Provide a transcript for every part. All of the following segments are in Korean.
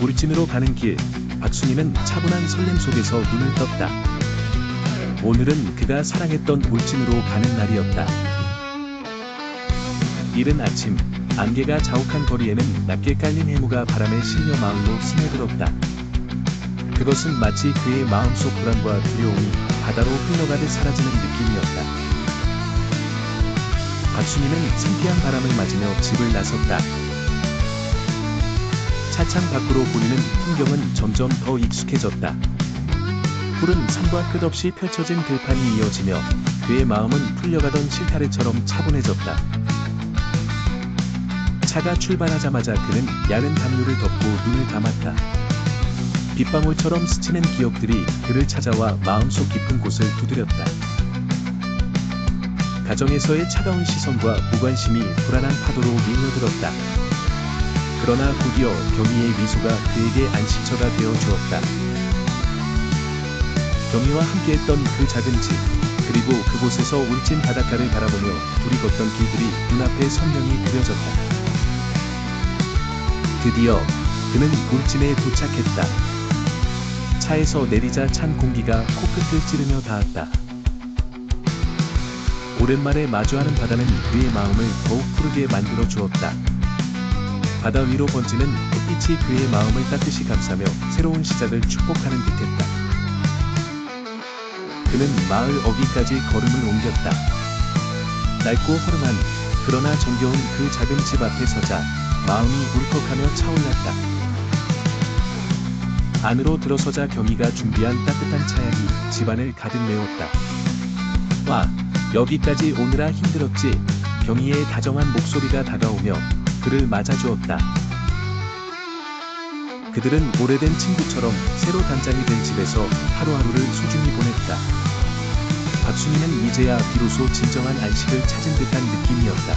울진으로 가는 길, 박순이는 차분한 설렘 속에서 눈을 떴다. 오늘은 그가 사랑했던 울진으로 가는 날이었다. 이른 아침, 안개가 자욱한 거리에는 낮게 깔린 해무가 바람에 실려 마을로 스며들었다. 그것은 마치 그의 마음속 불안과 두려움이 바다로 흘러가듯 사라지는 느낌이었다. 박순이는 상쾌한 바람을 맞으며 집을 나섰다. 차창 밖으로 보이는 풍경은 점점 더 익숙해졌다. 푸른 산과 끝없이 펼쳐진 들판이 이어지며 그의 마음은 풀려가던 실타래처럼 차분해졌다. 차가 출발하자마자 그는 야른 담요를 덮고 눈을 감았다. 빗방울처럼 스치는 기억들이 그를 찾아와 마음속 깊은 곳을 두드렸다. 가정에서의 차가운 시선과 무관심이 불안한 파도로 밀려들었다. 그러나 곧이어 경희의 미소가 그에게 안식처가 되어 주었다. 경희와 함께했던 그 작은 집, 그리고 그곳에서 울진 바닷가를 바라보며 둘이 걷던 길들이 눈앞에 선명히 그려졌다. 드디어 그는 울진에 도착했다. 차에서 내리자 찬 공기가 코끝을 찌르며 닿았다. 오랜만에 마주하는 바다는 그의 마음을 더욱 푸르게 만들어 주었다. 바다 위로 번지는 햇빛이 그의 마음을 따뜻이 감싸며 새로운 시작을 축복하는 듯했다. 그는 마을 어귀까지 걸음을 옮겼다. 낡고 허름한 그러나 정겨운 그 작은 집 앞에 서자 마음이 울컥하며 차올랐다. 안으로 들어서자 경희가 준비한 따뜻한 차약이 집안을 가득 메웠다. 와, 여기까지 오느라 힘들었지. 경희의 다정한 목소리가 다가오며 그를 맞아주었다. 그들은 오래된 친구처럼 새로 단장이 된 집에서 하루하루를 소중히 보냈다. 박순이는 이제야 비로소 진정한 안식을 찾은 듯한 느낌이었다.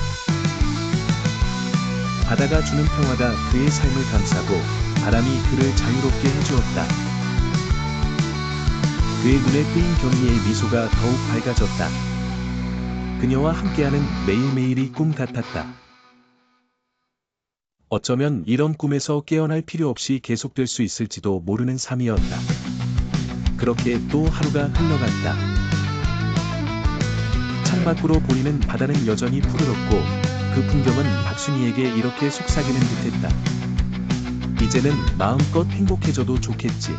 바다가 주는 평화가 그의 삶을 감싸고 바람이 그를 자유롭게 해주었다. 그의 눈에 띄인 경희의 미소가 더욱 밝아졌다. 그녀와 함께하는 매일매일이 꿈 같았다. 어쩌면 이런 꿈에서 깨어날 필요 없이 계속될 수 있을지도 모르는 삶이었다. 그렇게 또 하루가 흘러갔다. 창밖으로 보이는 바다는 여전히 푸르렀고 그 풍경은 박순이에게 이렇게 속삭이는 듯했다. 이제는 마음껏 행복해져도 좋겠지.